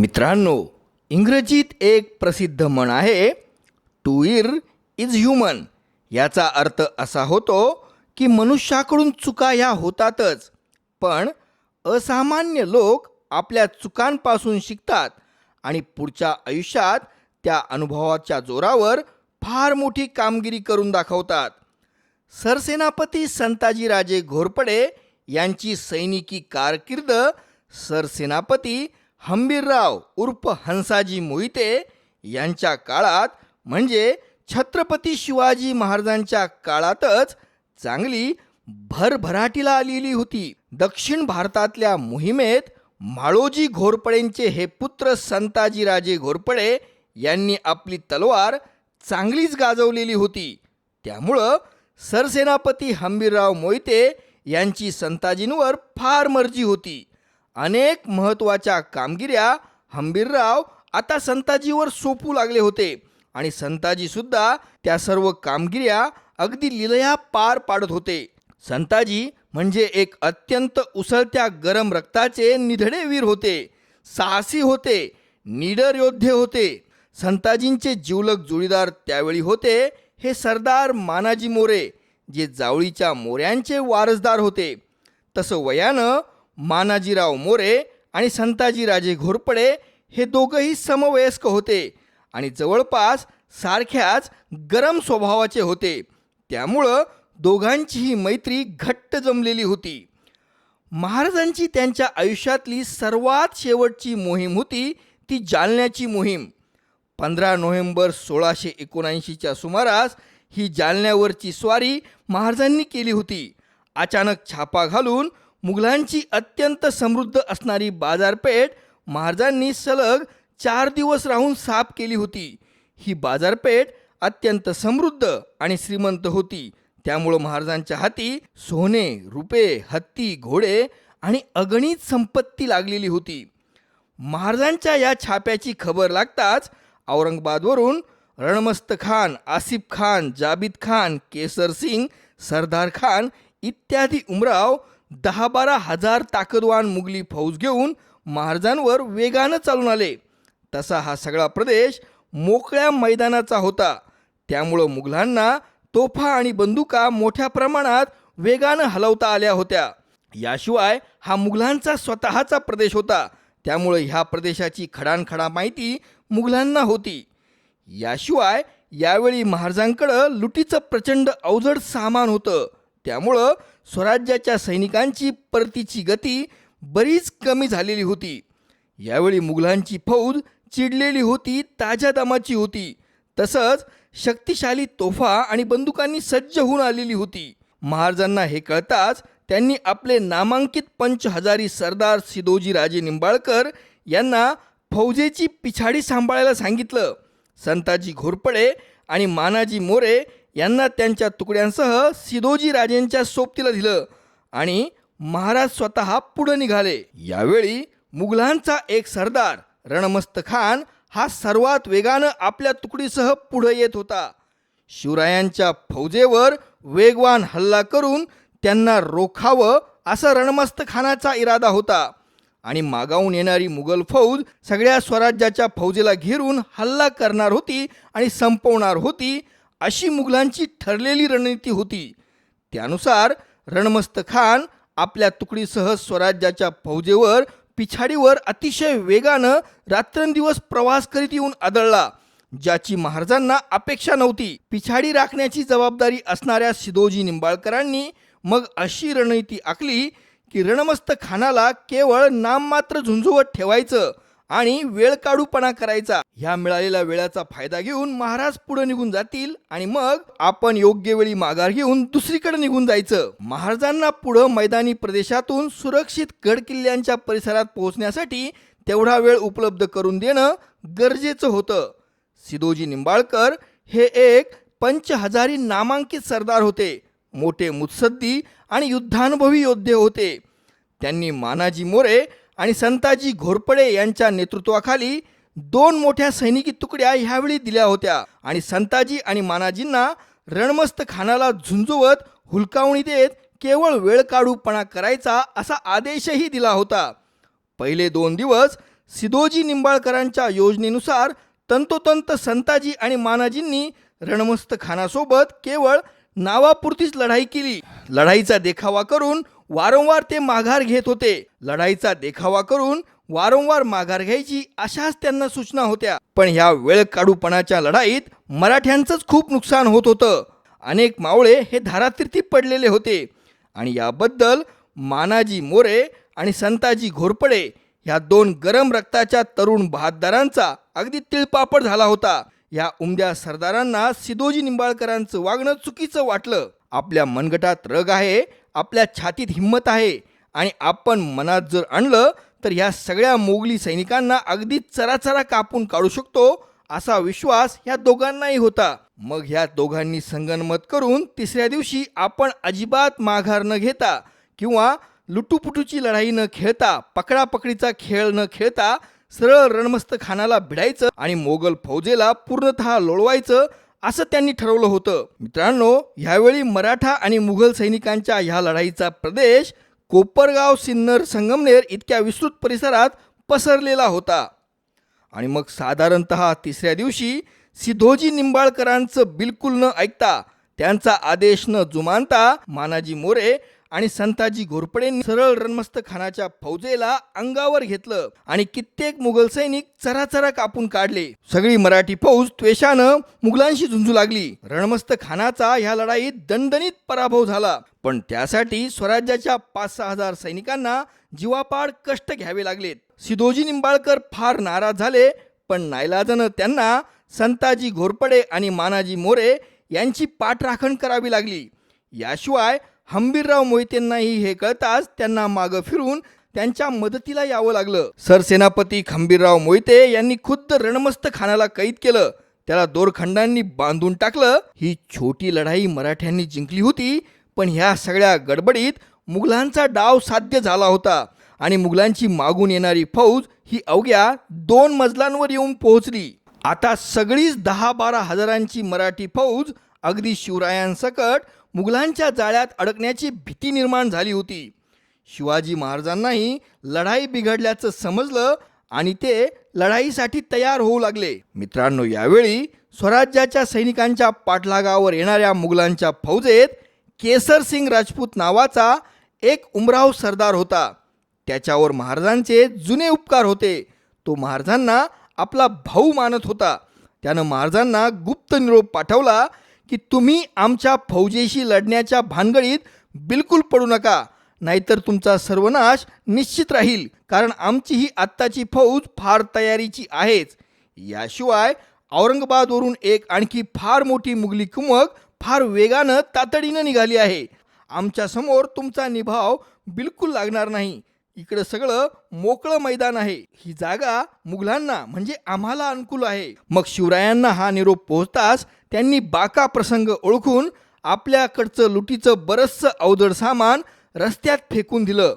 मित्रांनो इंग्रजीत एक प्रसिद्ध म्हण आहे टू इर इज ह्युमन. याचा अर्थ असा होतो की मनुष्याकडून चुका ह्या होतातच पण असामान्य लोक आपल्या चुकांपासून शिकतात आणि पुढच्या आयुष्यात त्या अनुभवाच्या जोरावर फार मोठी कामगिरी करून दाखवतात. सरसेनापती संताजीराजे घोरपडे यांची सैनिकी कारकीर्द सरसेनापती हंबीरराव उर्फ हंसाजी मोहिते यांच्या काळात म्हणजे छत्रपती शिवाजी महाराजांच्या काळातच चांगली भरभराटीला आलेली होती. दक्षिण भारतातल्या मोहिमेत माळोजी घोरपडेंचे हे पुत्र संताजीराजे घोरपडे यांनी आपली तलवार चांगलीच गाजवलेली होती. त्यामुळं सरसेनापती हंबीरराव मोहिते यांची संताजींवर फार मर्जी होती. अनेक महत्त्वाच्या कामगिऱ्या हंबीरराव आता संताजीवर सोपू लागले होते. आणि संताजीसुद्धा त्या सर्व कामगिऱ्या अगदी लिलया पार पाडत होते. संताजी म्हणजे एक अत्यंत उसळत्या गरम रक्ताचे निधडे वीर होते. साहसी होते निडर योद्धे होते. संताजींचे जिवलग जुळीदार त्यावेळी होते हे सरदार मानाजी मोरे जे जावळीच्या मोऱ्यांचे वारसदार होते. तसं वयानं मानाजीराव मोरे आणि संताजीराजे घोरपडे हे दोघंही समवयस्क होते आणि जवळपास सारख्याच गरम स्वभावाचे होते. त्यामुळं दोघांचीही मैत्री घट्ट जमलेली होती. महाराजांची त्यांच्या आयुष्यातली सर्वात शेवटची मोहीम होती ती जालन्याची मोहीम. पंधरा नोव्हेंबर सोळाशे एकोणऐंशीच्या सुमारास ही जालन्यावरची स्वारी महाराजांनी केली होती. अचानक छापा घालून मुघलांची अत्यंत समृद्ध असणारी बाजारपेठ महाराजांनी सलग चार दिवस राहून साफ केली होती. ही बाजारपेठ अत्यंत समृद्ध आणि श्रीमंत होती. त्यामुळं महाराजांच्या हाती सोने रुपे हत्ती घोडे आणि अगणित संपत्ती लागलेली होती. महाराजांच्या या छाप्याची खबर लागताच औरंगाबादवरून रणमस्त खान आसिफ खान जाबिद खान केसर सिंग सरदार खान इत्यादी उमराव दहा बारा हजार ताकदवान मुघली फौज घेऊन महाराजांवर वेगानं चालून आले. तसा हा सगळा प्रदेश मोकळ्या मैदानाचा होता. त्यामुळं मुघलांना तोफा आणि बंदुका मोठ्या प्रमाणात वेगानं हलवता आल्या होत्या. याशिवाय हा मुघलांचा स्वतःचा प्रदेश होता. त्यामुळं ह्या प्रदेशाची खडानखडा माहिती मुघलांना होती. याशिवाय यावेळी महाराजांकडं लुटीचं प्रचंड अवजड सामान होतं. त्यामुळं स्वराज्याच्या सैनिकांची परतीची गती बरीच कमी झालेली होती. यावेळी मुघलांची फौज चिडलेली होती ताज्या दमाची होती. तसंच शक्तिशाली तोफा आणि बंदुकांनी सज्ज होऊन आलेली होती. महाराजांना हे कळताच त्यांनी आपले नामांकित पंच हजारी सरदार सिदोजी राजे निंबाळकर यांना फौजेची पिछाडी सांभाळायला सांगितलं. संताजी घोरपडे आणि मानाजी मोरे यांना त्यांच्या तुकड्यांसह सिदोजी राजेंच्या सोबतीला दिलं आणि महाराज स्वतः पुढे निघाले. यावेळी मुघलांचा एक सरदार रणमस्त खान हा सर्वात वेगानं आपल्या तुकडीसह पुढे येत होता. शिवरायांच्या फौजेवर वेगवान हल्ला करून त्यांना रोखावं असा रणमस्त खानाचा इरादा होता आणि मागावून येणारी मुघल फौज सगळ्या स्वराज्याच्या फौजेला घेरून हल्ला करणार होती आणि संपवणार होती अशी मुघलांची ठरलेली रणनीती होती. त्यानुसार रणमस्त खान आपल्या तुकडीसह स्वराज्याच्या फौजेवर पिछाडीवर अतिशय वेगानं रात्रंदिवस प्रवास करीत येऊन आदळला ज्याची महाराजांना अपेक्षा नव्हती. पिछाडी राखण्याची जबाबदारी असणाऱ्या सिदोजी निंबाळकरांनी मग अशी रणनीती आखली की रणमस्त खानाला केवळ नाममात्र झुंझुवत ठेवायचं आणि वेळ काढूपणा करायचा. ह्या मिळालेल्या वेळाचा फायदा घेऊन महाराज पुढे निघून जातील आणि मग आपण योग्य वेळी माघार घेऊन दुसरीकडे निघून जायचं. महाराजांना पुढं मैदानी प्रदेशातून सुरक्षित गड किल्ल्यांच्या परिसरात पोहोचण्यासाठी तेवढा वेळ उपलब्ध करून देणं गरजेचं होतं. सिदोजी निंबाळकर हे एक पंच हजारी नामांकित सरदार होते. मोठे मुत्सद्दी आणि युद्धानुभवी योद्धे होते. त्यांनी मानाजी मोरे आणि संताजी घोरपडे यांच्या नेतृत्वाखाली दोन मोठ्या सैनिकी तुकड्या ह्यावेळी दिल्या होत्या. आणि संताजी आणि मानाजींना रणमस्त खानाला झुंजवत हुलकावणी देत केवळ वेळ काढूपणा करायचा असा आदेशही दिला होता. पहिले दोन दिवस सिदोजी निंबाळकरांच्या योजनेनुसार तंतोतंत संताजी आणि मानाजींनी रणमस्त खानासोबत केवळ नावापुरतीच लढाई केली. लढाईचा देखावा करून वारंवार ते माघार घेत होते. लढाईचा देखावा करून वारंवार माघार घ्यायची अशाच त्यांना सूचना होत्या. पण ह्या वेळ काढूपणाच्या लढाईत मराठ्यांचंच खूप नुकसान होत होतं. अनेक मावळे हे धारातीर्थी पडलेले होते. आणि याबद्दल मानाजी मोरे आणि संताजी घोरपडे ह्या दोन गरम रक्ताच्या तरुण बहादरांचा अगदी तिळपापड झाला होता. या उमद्या सरदारांना सिदोजी निंबाळकरांचं वागणं चुकीचं वाटलं. आपल्या मनगटात रग आहे. आपल्या छातीत हिंमत आहे आणि आपण मनात जर आणलं तर ह्या सगळ्या मोगली सैनिकांना अगदी चराचरा कापून काढू शकतो असा विश्वास ह्या दोघांनाही होता. मग ह्या दोघांनी संगनमत करून तिसऱ्या दिवशी आपण अजिबात माघार न घेता किंवा लुटूपुटूची लढाई न खेळता पकडापकडीचा खेळ न खेळता सरळ रणमस्त खानाला भिडायचं आणि मोगल फौजेला पूर्णतः लोळवायचं असं त्यांनी ठरवलं होतं. मित्रांनो ह्यावेळी मराठा आणि मुघल सैनिकांच्या ह्या लढाईचा प्रदेश कोपरगाव सिन्नर संगमनेर इतक्या विस्तृत परिसरात पसरलेला होता. आणि मग साधारणत तिसऱ्या दिवशी सिद्धोजी निंबाळकरांचं बिलकुल न ऐकता त्यांचा आदेश न जुमानता मानाजी मोरे आणि संताजी घोरपडेंनी सरळ रणमस्त खानाच्या फौजेला अंगावर घेतलं आणि कित्येक मुघल सैनिक चराचरा कापून काढले. सगळी मराठी फौज त्वेषानं मुघलांशी झुंजू लागली. रणमस्त खानाचा ह्या लढाईत दणदणीत पराभव झाला. पण त्यासाठी स्वराज्याच्या पाच सहा हजार सैनिकांना जीवापाड कष्ट घ्यावे लागलेत. सिदोजी निंबाळकर फार नाराज झाले पण नाईलाजानं त्यांना संताजी घोरपडे आणि मानाजी मोरे यांची पाठराखण करावी लागली. याशिवाय हंबीरराव मोहितेंनाही हे कळताच त्यांना मागं फिरून त्यांच्या मदतीला यावं लागलं. सरसेनापती खंबीरराव मोहिते यांनी खुद्द रणमस्त खानाला कैद केलं. त्याला दोरखंडांनी बांधून टाकलं. ही छोटी लढाई मराठ्यांनी जिंकली होती पण ह्या सगळ्या गडबडीत मुघलांचा डाव साध्य झाला होता आणि मुघलांची मागून येणारी फौज ही अवघ्या दोन मजलांवर येऊन पोहोचली. आता सगळीच दहा बारा हजारांची मराठी फौज अगदी शिवरायांसकट मुघलांच्या जाळ्यात अडकण्याची भीती निर्माण झाली होती. शिवाजी महाराजांनाही लढाई बिघडल्याचं समजलं आणि ते लढाईसाठी तयार होऊ लागले. मित्रांनो यावेळी स्वराज्याच्या सैनिकांच्या पाठलागावर येणाऱ्या मुघलांच्या फौजेत केसर सिंग राजपूत नावाचा एक उमराव सरदार होता. त्याच्यावर महाराजांचे जुने उपकार होते. तो महाराजांना आपला भाऊ मानत होता. त्यानं महाराजांना गुप्त निरोप पाठवला की तुम्ही आमच्या फौजेशी लढण्याच्या भानगडीत बिलकुल पडू नका. नाहीतर तुमचा सर्वनाश निश्चित राहील कारण आमची ही आत्ताची फौज फार तयारीची आहेच. याशिवाय औरंगाबादवरून एक आणखी फार मोठी मुघली कुमक फार वेगानं तातडीनं निघाली आहे. आमच्यासमोर तुमचा निभाव बिलकुल लागणार नाही. इकडं सगळं मोकळं मैदान आहे. ही जागा मुघलांना म्हणजे आम्हाला अनुकूल आहे. मग शिवरायांना हा निरोप पोहोचताच त्यांनी बाका प्रसंग ओळखून आपल्याकडचं लुटीचं बरंचसं अवजड सामान रस्त्यात फेकून दिलं.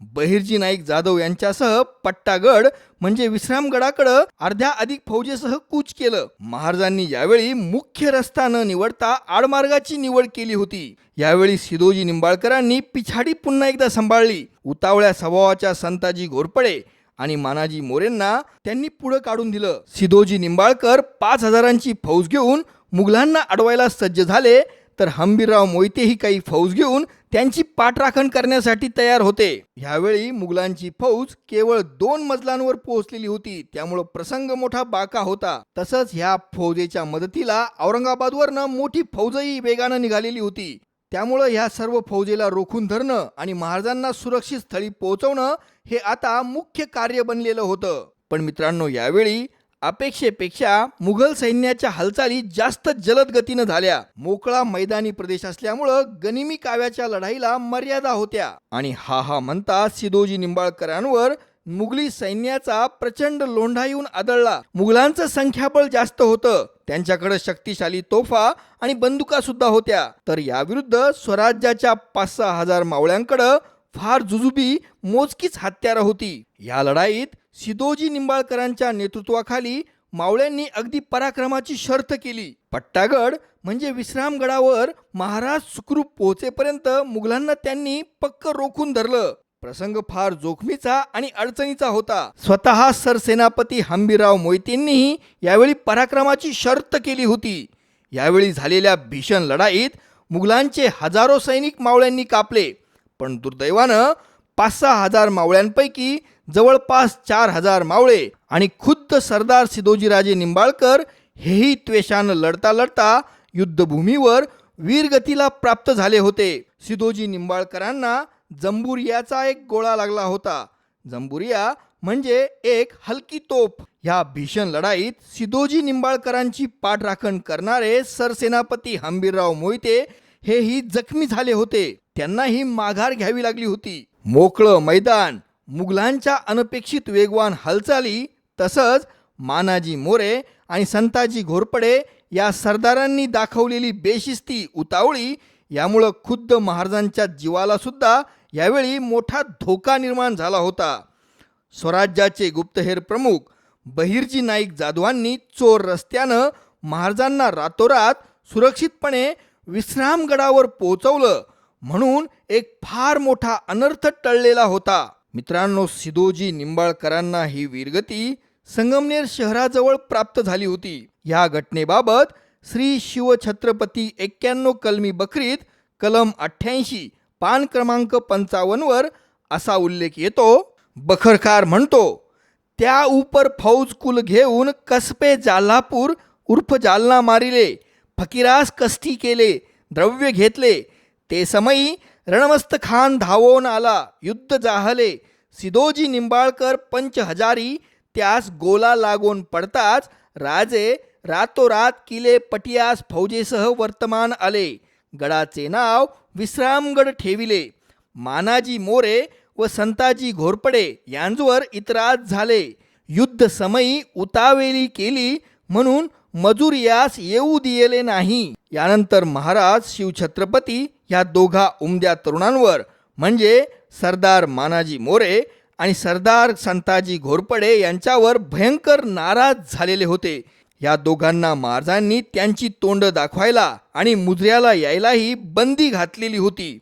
बहिर्जी नाईक जाधव यांच्यासह पट्टागड म्हणजे विश्रामगडाकडं अर्ध्या अधिक फौजेसह कूच केलं. महाराजांनी यावेळी मुख्य रस्ता न निवडता आडमार्गाची निवड केली होती. यावेळी सिदोजी निंबाळकरांनी पिछाडी पुन्हा एकदा सांभाळली. उतावळ्या स्वभावाच्या संताजी घोरपडे आणि मानाजी मोरेंना त्यांनी पुढं काढून दिलं. सिदोजी निंबाळकर पाच हजारांची फौज घेऊन मुघलांना अडवायला सज्ज झाले तर हंबीरराव मोहितेही काही फौज घेऊन त्यांची पाठराखण करण्यासाठी तयार होते. ह्यावेळी मुघलांची फौज केवळ दोन मजलांवर पोहोचलेली होती त्यामुळं प्रसंग मोठा बाका होता. तसंच ह्या फौजेच्या मदतीला औरंगाबादवरनं मोठी फौजही वेगानं निघालेली होती. त्यामुळं ह्या सर्व फौजेला रोखून धरणं आणि महाराजांना सुरक्षित स्थळी पोहोचवणं हे आता मुख्य कार्य बनलेलं होतं. पण मित्रांनो यावेळी अपेक्षेपेक्षा मुघल सैन्याच्या हालचाली जास्त जलद गतीनं झाल्या. मोकळा मैदानी प्रदेश असल्यामुळं गनिमी काव्याच्या लढाईला मर्यादा होत्या. आणि हा हा म्हणता सिदोजी निंबाळकरांवर मुघली सैन्याचा प्रचंड लोंढा येऊन आदळला. मुघलांचं संख्याबळ जास्त होतं. त्यांच्याकडे शक्तिशाली तोफा आणि बंदुका सुद्धा होत्या. तर याविरुद्ध स्वराज्याच्या पाच सहा हजार मावळ्यांकडं फार जुजुबी मोजकीच हत्यारं होती. या लढाईत सिदोजी निंबाळकरांच्या नेतृत्वाखाली मावळ्यांनी अगदी पराक्रमाची शर्त केली. पट्टागड म्हणजे विश्रामगडावर महाराज सुखरूप पोहोचेपर्यंत मुघलांना त्यांनी पक्क रोखून धरलं. प्रसंग फार जोखमीचा आणि अडचणीचा होता. स्वतः सरसेनापती हंबीरराव मोहितेंनीही यावेळी पराक्रमाची शर्त केली होती. यावेळी झालेल्या भीषण लढाईत मुघलांचे हजारो सैनिक मावळ्यांनी कापले. पण दुर्दैवानं पाच सहा हजार मावळ्यांपैकी जवळपास चार हजार मावळे आणि खुद्द सरदार सिदोजीराजे निंबाळकर हेही त्वेषानं लढता लढता युद्धभूमीवर वीरगतीला प्राप्त झाले होते. सिदोजी निंबाळकरांना जंबुरियाचा एक गोळा लागला होता. जंबुरिया म्हणजे एक हलकी तोफ. ह्या भीषण लढाईत सिदोजी निंबाळकरांची पाठराखण करणारे सरसेनापती हंबीरराव मोहिते हेही जखमी झाले होते. त्यांनाही माघार घ्यावी लागली होती. मोकळं मैदान मुघलांच्या अनपेक्षित वेगवान हालचाली तसंच मानाजी मोरे आणि संताजी घोरपडे या सरदारांनी दाखवलेली बेशिस्ती उतावळी यामुळं खुद्द महाराजांच्या जीवाला सुद्धा यावेळी मोठा धोका निर्माण झाला होता. स्वराज्याचे गुप्तहेर प्रमुख बहिर्जी नाईक जाधवांनी चोर रस्त्यानं महाराजांना रातोरात सुरक्षितपणे विश्रामगडावर पोहोचवलं. म्हणून एक फार मोठा अनर्थ टळलेला होता. मित्रांनो सिदोजी निंबाळकरांना ही वीरगती संगमनेर शहराजवळ प्राप्त झाली होती. या घटनेबाबत श्री शिवछत्रपती एक्क्याण्णव कलमी बकरीत कलम अठ्ठ्याऐंशी पान क्रमांक पंचावन्नवर असा उल्लेख येतो बखरकार म्हणतो त्या उपर फौज कुल घेऊन कसपे जाल्हापूर उर्फ जालना मारिले फकीरास कष्टी केले द्रव्य घेतले ते समयी रणमस्त खान धावून आला युद्ध जाहले. सिदोजी निंबाळकर पंच हजारी त्यास गोला लागून पडताच राजे रातोरात किले पटियास फौजेसह वर्तमान आले. गडाचे नाव विश्रामगड ठेविले. मानाजी मोरे व संताजी घोरपडे यांजवर इतराज झाले. युद्ध समयी उतावेली केली म्हणून मजूर यास येऊ दिले नाही. यानंतर महाराज शिवछत्रपती या दोघा उमद्या तरुणांवर म्हणजे सरदार मानाजी मोरे आणि सरदार संताजी घोरपडे यांच्यावर भयंकर नाराज झालेले होते. या दोघांना महाराजांनी त्यांची तोंड दाखवायला आणि मुजऱ्याला यायलाही बंदी घातलेली होती.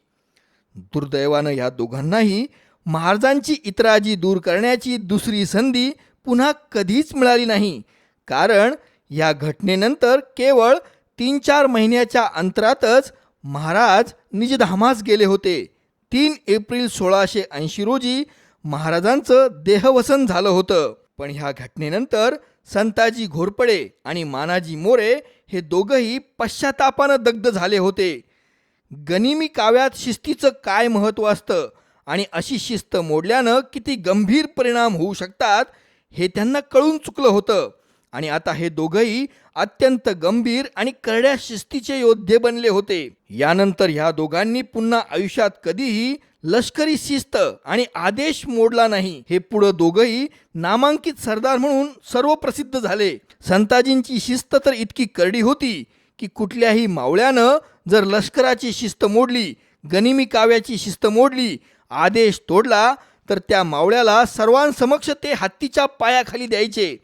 दुर्दैवानं या दोघांनाही महाराजांची इतराजी दूर करण्याची दुसरी संधी पुन्हा कधीच मिळाली नाही. कारण या घटनेनंतर केवळ तीन चार महिन्याच्या अंतरातच महाराज निजधामास गेले होते. तीन एप्रिल सोळाशे ऐंशी रोजी महाराजांचं देहवसन झालं होतं. पण ह्या घटनेनंतर संताजी घोरपडे आणि मानाजी मोरे हे दोघंही पश्चातापानं दग्ध झाले होते. गनिमी काव्यात शिस्तीचं काय महत्त्व असतं आणि अशी शिस्त मोडल्यानं किती गंभीर परिणाम होऊ शकतात हे त्यांना कळून चुकलं होतं. आणि आता हे दोघंही अत्यंत गंभीर आणि करड्या शिस्तीचे योद्धे बनले होते. यानंतर ह्या दोघांनी पुन्हा आयुष्यात कधीही लष्करी शिस्त आणि आदेश मोडला नाही. हे पुढं दोघंही नामांकित सरदार म्हणून सर्व प्रसिद्ध झाले. संताजींची शिस्त तर इतकी करडी होती की कुठल्याही मावळ्यानं जर लष्कराची शिस्त मोडली गनिमी काव्याची शिस्त मोडली आदेश तोडला तर त्या मावळ्याला सर्वांसमक्ष ते हत्तीच्या पायाखाली द्यायचे.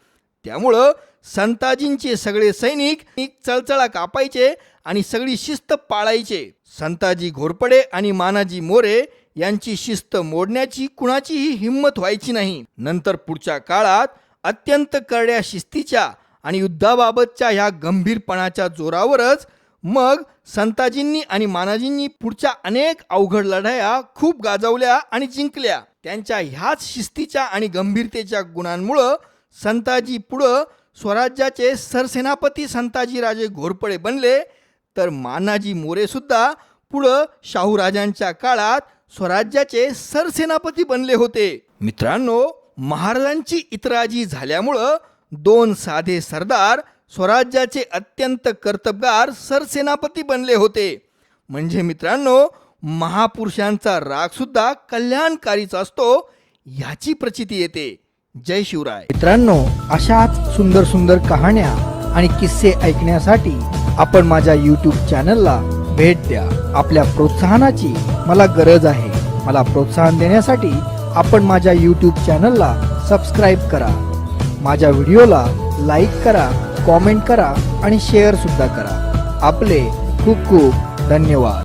त्यामुळं संताजींचे सगळे सैनिक चळचळा कापायचे आणि सगळी शिस्त पाळायचे. संताजी घोरपडे आणि मानाजी मोरे यांची शिस्त मोडण्याची कुणाचीही हिंमत व्हायची नाही. नंतर पुढच्या काळात अत्यंत करड्या शिस्तीच्या आणि युद्धाबाबतच्या ह्या गंभीरपणाच्या जोरावरच मग संताजींनी आणि मानाजींनी पुढच्या अनेक अवघड लढाया खूप गाजवल्या आणि जिंकल्या. त्यांच्या ह्याच शिस्तीच्या आणि गंभीरतेच्या गुणांमुळं संताजी पुढं स्वराज्याचे सरसेनापती संताजीराजे घोरपडे बनले. तर मानाजी मोरेसुद्धा पुढं शाहूराजांच्या काळात स्वराज्याचे सरसेनापती बनले होते. मित्रांनो महाराजांची इतराजी झाल्यामुळं दोन साधे सरदार स्वराज्याचे अत्यंत कर्तबगार सरसेनापती बनले होते. म्हणजे मित्रांनो महापुरुषांचा रागसुद्धा कल्याणकारीच असतो ह्याची प्रचिती येते. जय शिवराय. मित्रांनो अशाच सुंदर सुंदर कहाण्या आणि किस्से ऐकण्यासाठी आपण माझ्या यूट्यूब चॅनलला भेट द्या. आपल्या प्रोत्साहनाची मला गरज आहे. मला प्रोत्साहन देण्यासाठी आपण माझ्या यूट्यूब चॅनलला सबस्क्राईब करा. माझ्या व्हिडिओला लाईक करा कॉमेंट करा आणि शेअर सुद्धा करा. आपले खूप खूप धन्यवाद.